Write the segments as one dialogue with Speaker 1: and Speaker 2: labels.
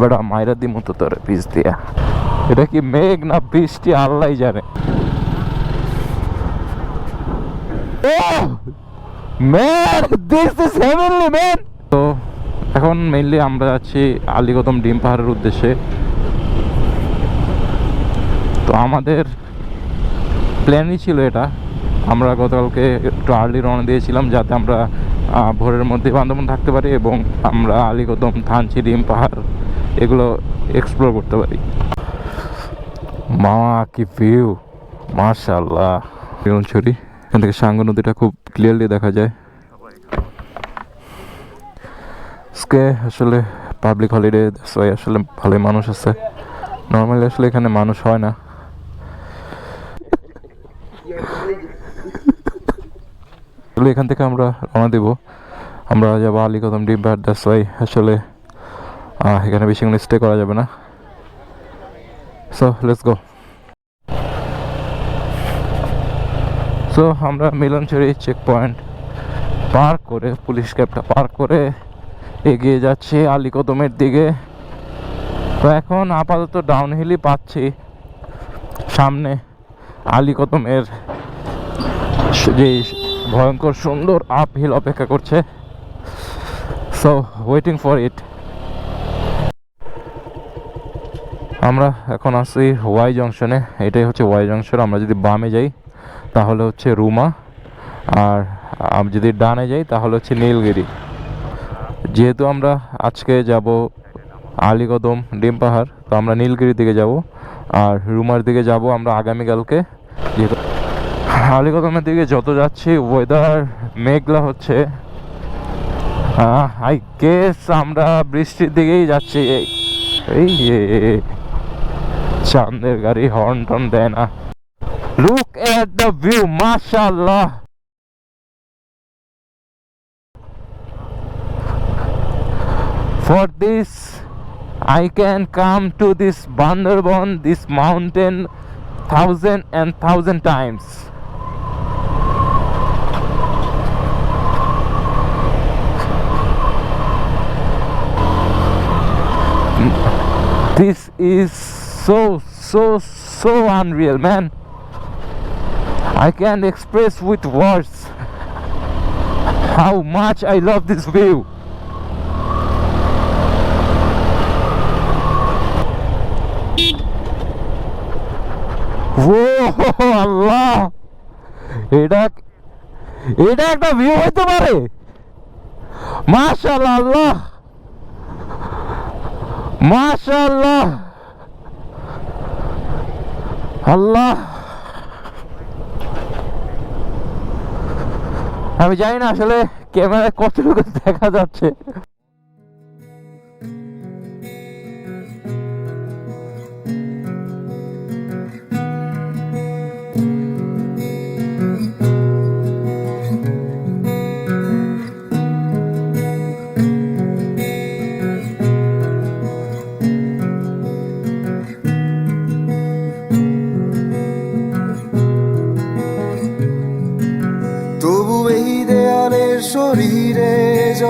Speaker 1: এবার মাইরা দি মতো তোর পিস দিয়া। এটা কি মেঘ না বৃষ্টি আল্লাহ জানে। তো এখন মেইনলি আমরা যাচ্ছি আলিগতম ডিম পাহাড়ের উদ্দেশ্যে। তো আমাদের প্ল্যানই ছিল এটা। আমরা গতকালকে একটু আর্লি রওনা দিয়েছিলাম যাতে আমরা ভোরের মধ্যে বান্ধবন থাকতে পারি এবং আমরা আলিগদম থানচি ডিম পাহাড় এগুলো এক্সপ্লোর করতে পারি। মামা কি ভিউ মার্শাল্লাহ ছড়ি এখান থেকে সাঙ্গ নদীটা খুব ক্লিয়ারলি দেখা যায়। আজকে আসলে পাবলিক হলিডে আসলে ভালোই মানুষ আছে। নর্মালি আসলে এখানে মানুষ হয় না। এখান থেকে আমরা রওনা দেব। আমরা যাব আলিকদম ডিম পাহাড় দ্যাটস ওয়াই আসলে এখানে বেশিক্ষণ স্টে করা যাবে না। সো লেটস গো সো আমরা মিলনচুরি চেক পয়েন্ট পার করে পুলিশ ক্যাবটা পার করে এগিয়ে যাচ্ছি আলিকদমের দিকে। তো এখন আপাতত ডাউনহিলই পাচ্ছি। সামনে আলিকদমের স- যে ভয়ঙ্কর সুন্দর আপ হিল অপেক্ষা করছে। সো ওয়েটিং ফর ইট আমরা এখন আছি ওয়াই জংশনে এটাই হচ্ছে ওয়াই জংশন আমরা যদি বামে যাই, তাহলে হচ্ছে রুমা। আর আম যদি ডানে যাই, তাহলে হচ্ছে নীলগিরি। যেহেতু আমরা আজকে যাব আলিকদম ডিম পাহাড়, তো আমরা নীলগিরির দিকে যাব। আর রুমার দিকে যাব আমরা আগামীকালকে। যেহেতু আলিকদমের দিকে যত যাচ্ছি ওয়েদার মেঘলা হচ্ছে। আই গেস আমরা বৃষ্টির দিকেই যাচ্ছি। এই চাঁদের গাড়ি হর্ন টর্ন দেয় না লুক এট দ্য ভিউ মাশাআল্লাহ for this I can come to this Bandarban, this mountain thousand and thousand times. This is so so so unreal man. I can't express with words how much I love this view. আল্লাহ এটা এটা একটা view হইতে পারে মাশাআল্লাহ আল্লাহ মাশাআল্লাহ আল্লাহ। আমি জানি না আসলে ক্যামেরায় কতটুকু দেখা যাচ্ছে।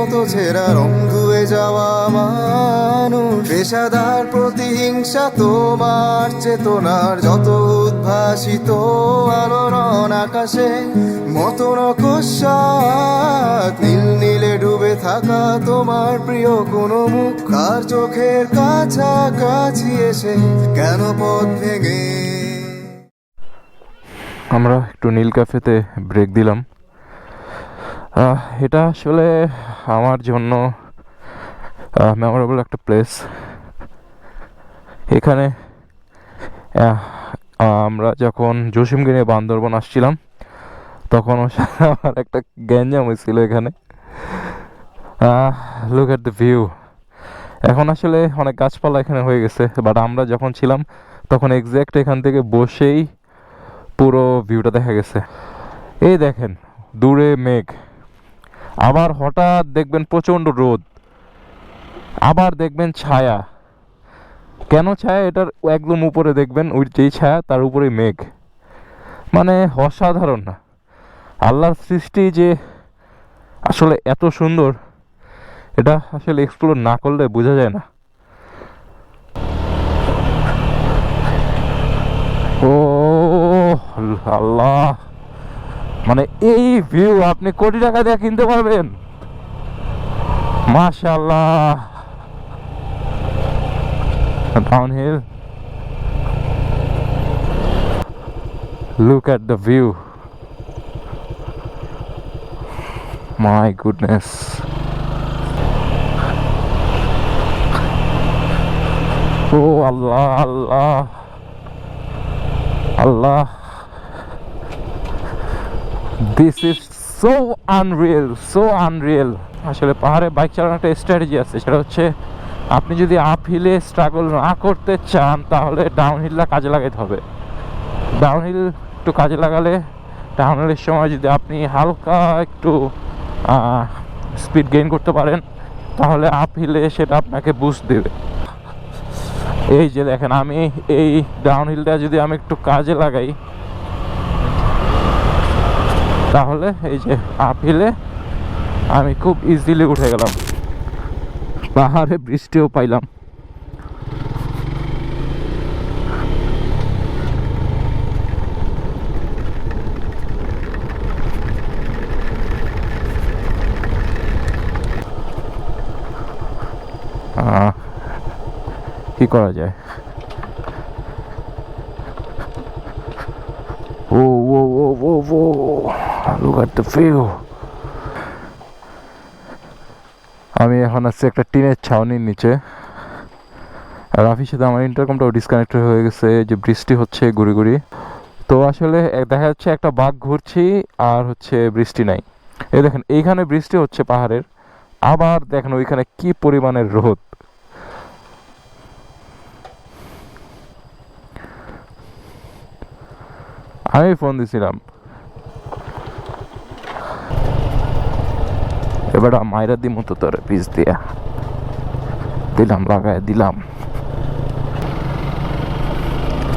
Speaker 2: যত ছেঁড়া রং ধুয়ে যাওয়া মানুষ। পেশাদার প্রতিহিংসা তোমার চেতনার যত উদ্ভাসিত আলোড়ন আকাশে, মতন কষাক নীল নীলে ডুবে থাকা তোমার প্রিয় কোনো মুখ। কার চোখের কাছাকাছি এসে কেন পথ ভেঙে?
Speaker 1: আমরা একটু নীল ক্যাফেতে ব্রেক দিলাম। এটা আসলে আমার জন্য মেমোরেবল একটা প্লেস এখানে আমরা যখন জসিমগিরি বান্দরবন আসছিলাম, তখন আমার একটা গ্যাঞ্জাম হয়েছিল এখানে। লুক এট দ্য ভিউ এখন আসলে অনেক গাছপালা এখানে হয়ে গেছে বাট আমরা যখন ছিলাম, তখন এক্স্যাক্ট এখান থেকে বসেই পুরো ভিউটা দেখা গেছে। এই দেখেন, দূরে মেঘ। আবার হঠাৎ দেখবেন প্রচণ্ড রোদ, আবার দেখবেন ছায়া। কেন ছায়া? এটার একদম উপরে দেখবেন, ওই যেই ছায়া, তার উপরে মেঘ। মানে অসাধারণ। না আল্লাহর সৃষ্টি যে আসলে এত সুন্দর, এটা আসলে এক্সপ্লোর না করলে বোঝা যায় না। ও আল্লাহ। মানে এই ভিউ আপনি কোটি টাকা দিয়ে কিনতে পারবেন। মাশাল্লাহ downhill look at the view my goodness ও আল্লাহ আল্লাহ আল্লাহ This is so unreal, so unreal. আসলে পাহাড়ে বাইক চালানোর একটা স্ট্র্যাটেজি আছে সেটা হচ্ছে আপনি যদি আপ হিলে স্ট্রাগল না করতে চান তাহলে ডাউন হিলটা কাজে লাগাতে হবে ডাউনহিল একটু কাজে লাগালে ডাউনহিলের সময় যদি আপনি হালকা একটু স্পিড গেইন করতে পারেন তাহলে আপ হিলে সেটা আপনাকে বুস্ট দেবে এই যে দেখেন আমি এই ডাউনহিলটা যদি আমি একটু কাজে লাগাই তাহলে এই যে আপ হিলে আমি খুব ইজিলি উঠে গেলাম। পাহাড়ে বৃষ্টিও পাইলাম। কি করা যায়? ও ও ও ও look at the view. আমি এখন আছি একটা টিনের ছাউনির নিচে। রাফির সাথে আমার ইন্টারকমটাও ডিসকানেক্টেড হয়ে গেছে যে বৃষ্টি হচ্ছে গুড়ি গুড়ি তো আসলে দেখা যাচ্ছে একটা বাঘ ঘুরছি, আর হচ্ছে বৃষ্টি নাই। এই দেখেন, এইখানে বৃষ্টি হচ্ছে পাহাড়ের। আবার দেখেন ওইখানে কি পরিমাণের রোদ। আমি ফোন দিছিলাম। এবার মাইরা দিম তো তোর, পিস দিয়া। দিলাম লাগায় দিলাম।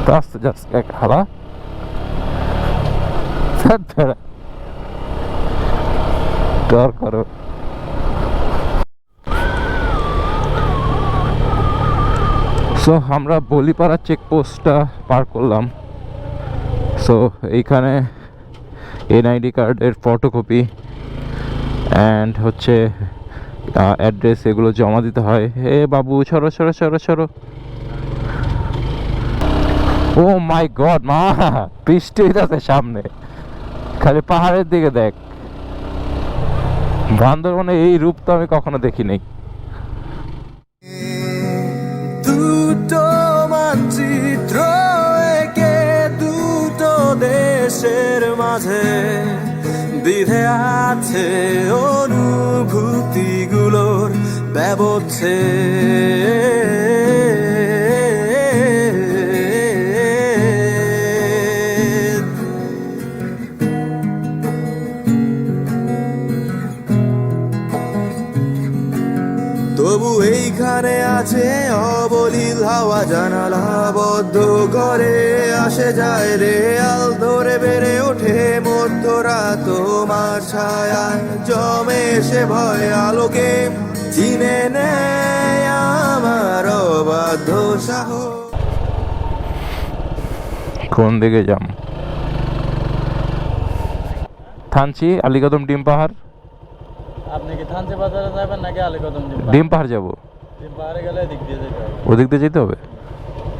Speaker 1: জাস্ট জাস্ট এক হালা সো আমরা বলিপাড়া চেকপোস্টটা পার করলাম। সো এইখানে এনআইডি কার্ডের ফটোকপি অ্যান্ড হচ্ছে অ্যাড্রেস এগুলো জমা দিতে হয়। হে বাবু, সরো সরো সরো সরো। ও মাই গড মা, বৃষ্টি হইতাছে সামনে। খালি পাহাড়ের দিকে দেখ। বান্দরবনে এই রূপ তো আমি কখনো দেখি নাই
Speaker 2: দুটো মাঝে বিধে আছে অনুভূতিগুলোর ব্যবচ্ছে তবু এইখানে আছে অবলীল হাওয়া, জানালা বদ্ধ করে আসে যায় রে আল ধরে বেড়ে ওঠে মধ্যরাত তোমার ছায়ায়। জমে সে ভয় আলোকে চিনে নেয় আমার অবাধ্য সাহস।
Speaker 1: কোন দিকে যাম? থানচি, আলিকদম ডিম পাহাড়?
Speaker 3: আপনি কি থানচি বাজারে যাবেন নাকি আলীকদম ডিম
Speaker 1: ডিম পাহাড় যাব।
Speaker 3: ডিম পাহাড়ে গেলে এদিক দিয়ে যেতে হবে।
Speaker 1: ওদিক দিয়ে যেতে হবে?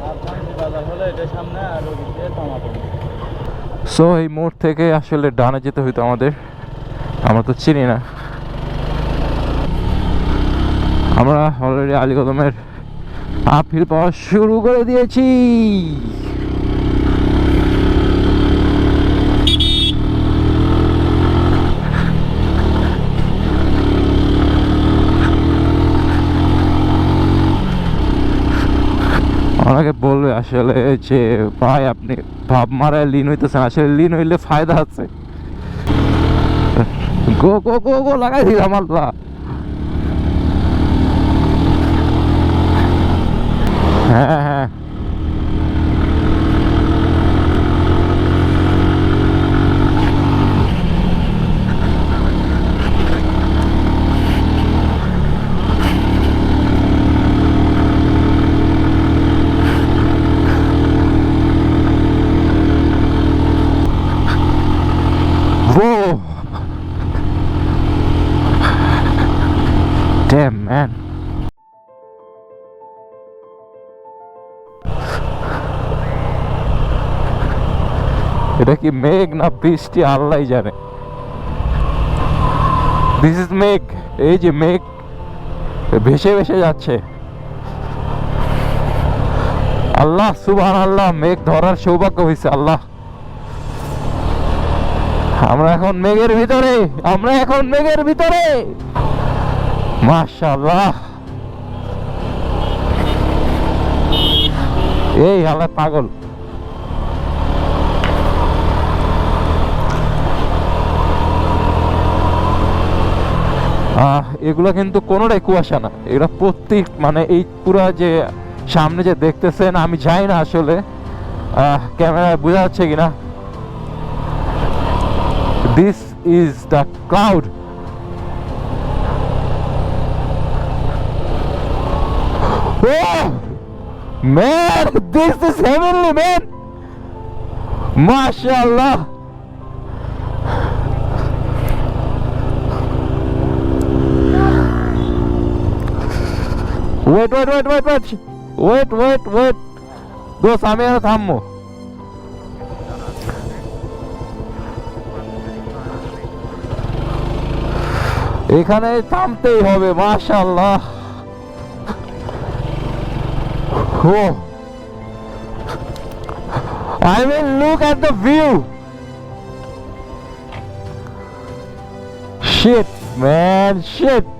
Speaker 3: আর থানচি বাজার হলে এটা সামনে আর ওদিক দিয়ে টমাটো
Speaker 1: সো এই মোড় থেকে আসলে ডানে যেতে হইতো আমাদের। আমরা তো চিনি না। আমরা অলরেডি আলিকদমের আপিল পাওয়া শুরু করে দিয়েছি। অনেকে বলবে আসলে যে, ভাই, আপনি ভাব মারায় লিন হইতেছেন। আসলে লিন হইলে ফায়দা আছে। গো গো গো গো, লাগাই দিলাম আল্লাহ হ্যাঁ হ্যাঁ। এটা কি মেঘ না বৃষ্টি? আল্লাহ জানে। দিস ইজ মেঘ। এই যে মেঘ ভেসে ভেসে যাচ্ছে। আল্লাহ সুবহান আল্লাহ মেঘ ধরার সৌভাগ্য হয়েছে আল্লাহ। আমরা এখন মেঘের ভিতরে, আমরা এখন মেঘের ভিতরে। মাশাআল্লাহ। এই আল্লাহ পাগল। এগুলো কিন্তু কোনোটাই কুয়াশা না এগুলো প্রত্যেক মানে এই পুরা যে সামনে যে দেখতেছেন আমি যাই না আসলে ক্যামেরায় বোঝা যাচ্ছে কিনা this is the cloud Man, this is heavenly, man. MashaAllah. Wait, wait, wait, wait, wait. Wait, wait, wait. দোস্ত আমি আর থামবো এখানে থামতেই হবে মাশাআল্লাহ Oh. I mean, look at the view. Shit, man, shit.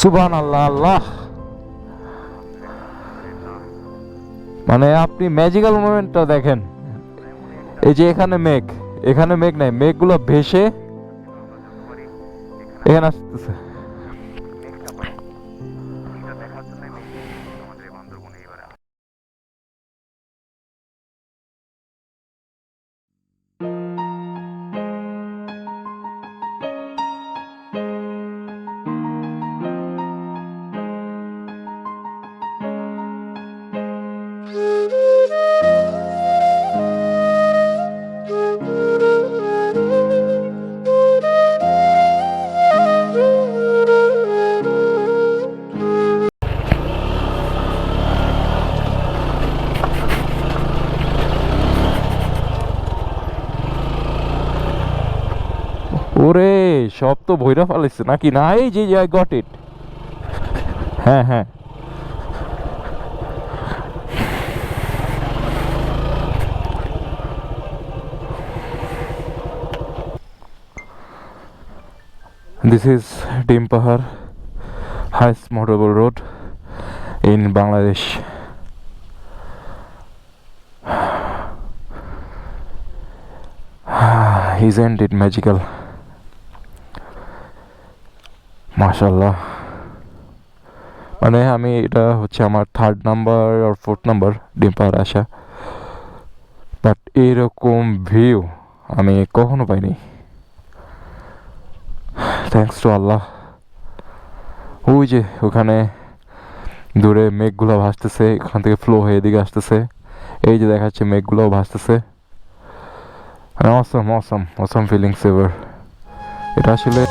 Speaker 1: সুবহান আল্লাহ। আল্লাহ মানে আপনি ম্যাজিক্যাল মুভমেন্টটা দেখেন। এই যে এখানে মেঘ এখানে মেঘ নাই, মেঘগুলো ভেসে এখানে আসতেছে। ওরে সব তো ভৈরা ফেলেছে নাকি না এই যে আই গট ইট হ্যাঁ হ্যাঁ This is Dimpahar highest motorable road in Bangladesh. Isn't it magical? মাশাল্লাহ মানে আমি এটা হচ্ছে আমার থার্ড নাম্বার আর ফোর্থ নাম্বার ডিম্পার আসা বাট এরকম ভিউ আমি কখনো পাইনি। থ্যাংকস টু আল্লাহ ওই যে ওখানে দূরে মেঘগুলো ভাসতেছে, এখান থেকে ফ্লো হয়ে এদিকে আসতেছে। এই যে দেখাচ্ছে মেঘগুলোও ভাসতেছে। অসম অসম অসম ফিলিংস এভার এটা আসলে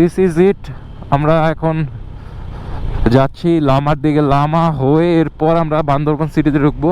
Speaker 1: দিস ইজ ইট আমরা এখন যাচ্ছি লামার দিকে। লামা হয়ে এরপর আমরা বান্দরবান সিটিতে ঢুকবো।